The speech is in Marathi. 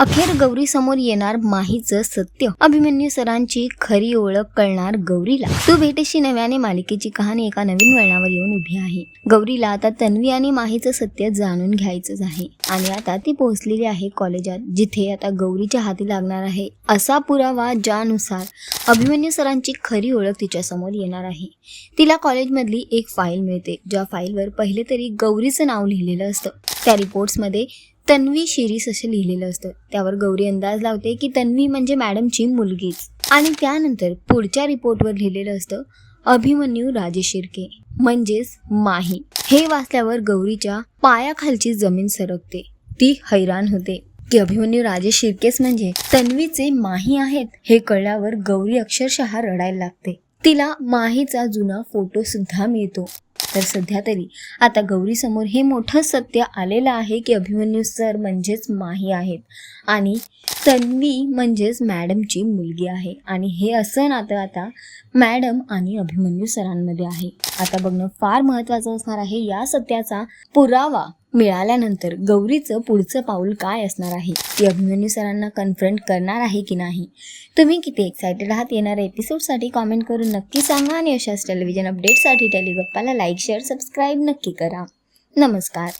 अखेर गौरी समोर येणार माहीचं सत्य. अभिमन्यू सरांची खरी ओळख कळणार गौरीला. तू भेटेशी नव्याने मालिकेची कहाणी एका नवीन वळणावर येऊन उभी आहे. गौरीला आता तन्वी आणि माहीचं सत्य जाणून घ्यायचंच आहे. आणि आता ती पोहोचलेली आहे कॉलेजात जिथे आता गौरीच्या हाती लागणार आहे असा पुरावा ज्यानुसार अभिमन्यू सरांची खरी ओळख तिच्यासमोर येणार आहे. तिला कॉलेजमधली एक फाईल मिळते ज्या फाईलवर पहिले तरी गौरीचं नाव लिहिलेलं असतं. त्या रिपोर्ट्समध्ये तन्वी शिरीस असं लिहिलेलं असतं. त्यावर गौरी अंदाज लावते की तन्वी म्हणजे मॅडमची मुलगीच. आणि त्यानंतर पुढच्या रिपोर्टवर लिहिलेलं असतं अभिमन्यू राजेशिर्के म्हणजेच माही. हे वाचल्यावर गौरीच्या पायाखालची जमीन सरकते. ती हैराण होते की अभिमन्यू राजे शिर्केस म्हणजे तन्वीचे माही आहेत हे कळल्यावर गौरी अक्षरशः रडायला लागते. तिला माहीचा जुना फोटो सुद्धा मिळतो. तर सध्या तरी आता गौरी समोर हे मोठं सत्य आलेलं आहे की अभिमन्यू सर म्हणजेच माही आहेत. आणि तन्वी म्हणजेच मॅडमची मुलगी आहे. आणि हे असं नातं आता मॅडम आणि अभिमन्यू सरांमध्ये आहे. आता बघणं फार महत्त्वाचं असणार आहे या सत्याचा पुरावा मिळाल्यानंतर गौरीचं पुढचं पाऊल काय असणार आहे? ती अभिमन्यू सरांना कन्फ्रंट करणार आहे की नाही? तुम्ही किती एक्सायटेड आहात येणाऱ्या एपिसोडसाठी कॉमेंट करून नक्की सांगा आणि अशाच टेलिव्हिजन अपडेटसाठी टेलिगप्पाला लाईक शेअर सबस्क्राईब नक्की करा. नमस्कार.